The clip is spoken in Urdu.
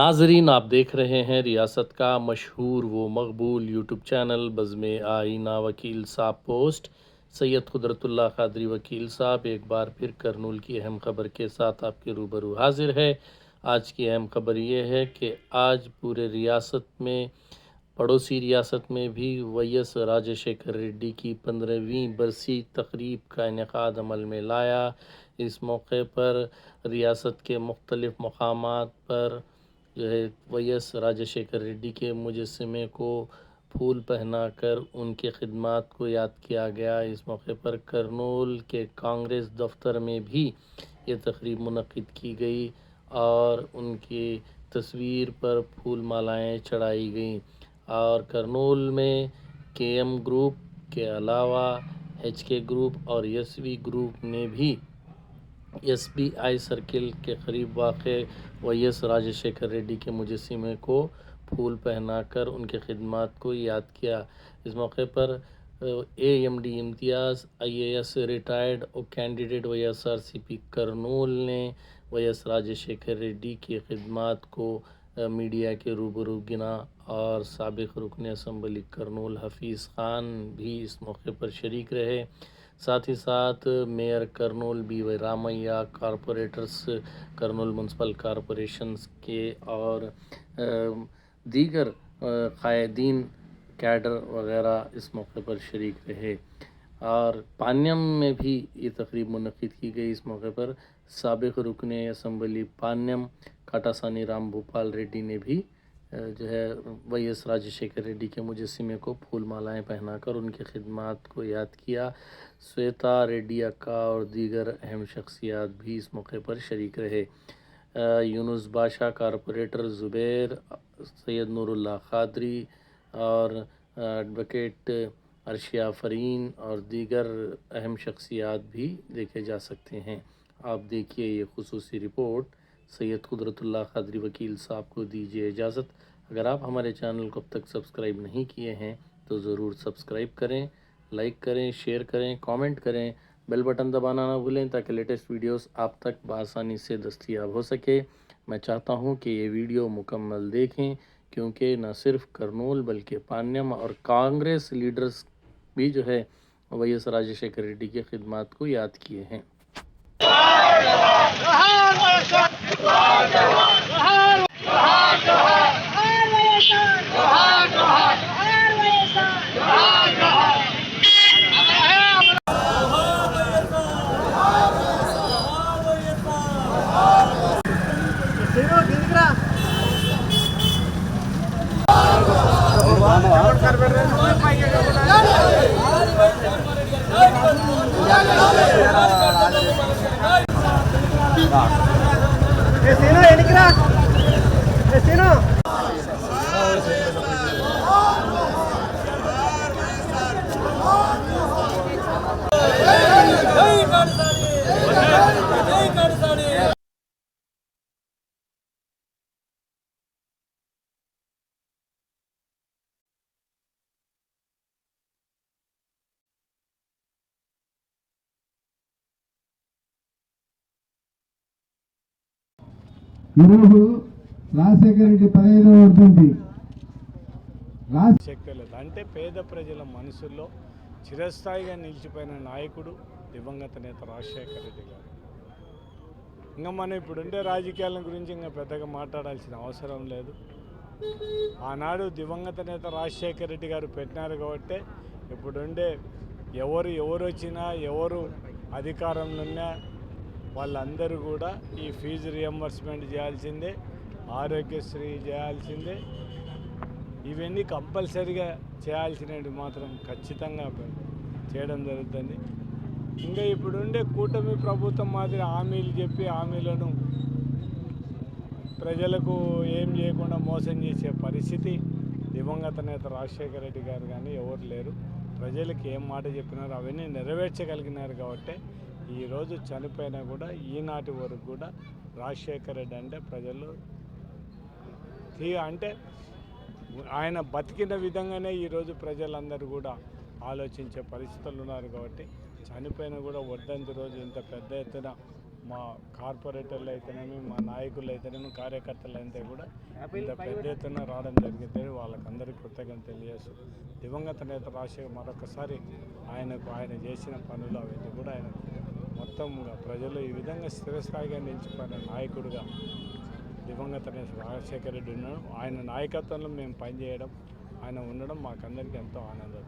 ناظرین، آپ دیکھ رہے ہیں ریاست کا مشہور و مقبول یوٹیوب چینل بزم آئینہ وکیل صاحب پوسٹ۔ سید قدرت اللہ قادری وکیل صاحب، ایک بار پھر کرنول کی اہم خبر کے ساتھ آپ کے روبرو حاضر ہے۔ آج کی اہم خبر یہ ہے کہ آج پورے ریاست میں، پڑوسی ریاست میں بھی ویس راج شیکھر ریڈی کی پندرہویں برسی تقریب کا انعقاد عمل میں لایا۔ اس موقع پر ریاست کے مختلف مقامات پر جو ہے وی ایس راجے شیکھر ریڈی کے مجسمے کو پھول پہنا کر ان کے خدمات کو یاد کیا گیا۔ اس موقع پر کرنول کے کانگریس دفتر میں بھی یہ تقریب منعقد کی گئی اور ان کی تصویر پر پھول مالائیں چڑھائی گئیں۔ اور کرنول میں کے ایم گروپ کے علاوہ ایچ کے گروپ اور یس وی گروپ نے بھی ایس بی آئی سرکل کے قریب واقع وی ایس راجے شیکھر ریڈی کے مجسمے کو پھول پہنا کر ان کے خدمات کو یاد کیا۔ اس موقع پر A M D Imtiaz, I A S retired اور candidate V S R C P Kurnool نے وی ایس راجے شیکھر ریڈی کی خدمات کو میڈیا کے روبرو گنا اور سابق رکن اسمبلی کرنول حفیظ خان بھی اس موقع پر شریک رہے۔ ساتھ ہی ساتھ mayor Kurnool B V Ramaiah corporators Kurnool municipal corporations کے اور دیگر قائدین، کیڈر وغیرہ اس موقع پر شریک رہے۔ اور پانیم میں بھی یہ تقریب منعقد کی گئی۔ اس موقع پر سابق رکن اسمبلی پانیم کاٹاسانی رام بھوپال ریڈی نے بھی جو ہے وی ایس راجے شیکر ریڈی کے مجسمے کو پھول مالائیں پہنا کر ان کی خدمات کو یاد کیا۔ سویتا ریڈی اکا اور دیگر اہم شخصیات بھی اس موقع پر شریک رہے۔ یونس بادشاہ کارپوریٹر زبیر، سید نور اللہ خادری اور ایڈوکیٹ عرشیہ فرین اور دیگر اہم شخصیات بھی دیکھے جا سکتے ہیں۔ آپ دیکھیے یہ خصوصی رپورٹ۔ سید قدرت اللہ خادری وکیل صاحب کو دیجیے اجازت۔ اگر آپ ہمارے چینل کو اب تک سبسکرائب نہیں کیے ہیں تو ضرور سبسکرائب کریں، لائک کریں، شیئر کریں، کامنٹ کریں۔ بیل بٹن دبانا نہ بھولیں تاکہ لیٹسٹ ویڈیوز آپ تک بآسانی سے دستیاب ہو سکے۔ میں چاہتا ہوں کہ یہ ویڈیو مکمل دیکھیں، کیونکہ نہ صرف کرنول بلکہ پانیم اور کانگریس لیڈرز بھی جو ہے ویس راجیشیکر ریڈی کی خدمات کو یاد کیے ہیں۔ glória ఈరోజు రాజశేఖర రెడ్డి పదహైదు పడుతుంది రాజ లేదు అంటే పేద ప్రజల మనసుల్లో చిరస్థాయిగా నిలిచిపోయిన నాయకుడు దివంగత నేత రాజశేఖర రెడ్డి గారు. ఇంకా మనం ఇప్పుడుండే రాజకీయాల గురించి ఇంకా పెద్దగా మాట్లాడాల్సిన అవసరం లేదు. ఆనాడు దివంగత నేత రాజశేఖర రెడ్డి గారు పెట్టినారు కాబట్టి ఇప్పుడుండే ఎవరు ఎవరు వచ్చినా ఎవరు అధికారంలో ఉన్నా వాళ్ళందరూ కూడా ఈ ఫీజు రియంబర్స్మెంట్ చేయాల్సిందే ఆరోగ్యశ్రీ చేయాల్సిందే. ఇవన్నీ కంపల్సరీగా చేయాల్సినవి మాత్రం ఖచ్చితంగా చేయడం జరుగుతుంది. ఇంకా ఇప్పుడుండే కూటమి ప్రభుత్వం మాదిరి హామీలు చెప్పి హామీలను ప్రజలకు ఏం చేయకుండా మోసం చేసే పరిస్థితి దివంగత నేత రాజశేఖర రెడ్డి గారు కానీ ఎవరు లేరు. ప్రజలకు ఏం మాట చెప్పినారో అవన్నీ నెరవేర్చగలిగినారు కాబట్టి ఈరోజు చనిపోయినా కూడా ఈనాటి వరకు కూడా రాజశేఖర రెడ్డి అంటే ప్రజలు తీ అంటే ఆయన బతికిన విధంగానే ఈరోజు ప్రజలందరూ కూడా ఆలోచించే పరిస్థితులు ఉన్నారు కాబట్టి చనిపోయినా కూడా వడ్డంత రోజు ఇంత పెద్ద ఎత్తున మా కార్పొరేటర్లు అయితేనేమి మా నాయకులు అయితేనేమి కార్యకర్తలు అయితే కూడా ఇంత పెద్ద ఎత్తున రావడం జరిగితే వాళ్ళకందరికీ కృతజ్ఞత తెలియజేస్తూ దివంగత నేత రాజశేఖర్ మరొకసారి ఆయనకు ఆయన చేసిన పనులు అవన్నీ కూడా మొత్తంగా ప్రజలు ఈ విధంగా స్థిరస్థాయిగా నిలిచిపోయిన నాయకుడిగా దివంగత రాజశేఖర రెడ్డి ఉన్నాడు. ఆయన నాయకత్వంలో మేము పనిచేయడం ఆయన ఉండడం మాకందరికీ ఎంతో ఆనందం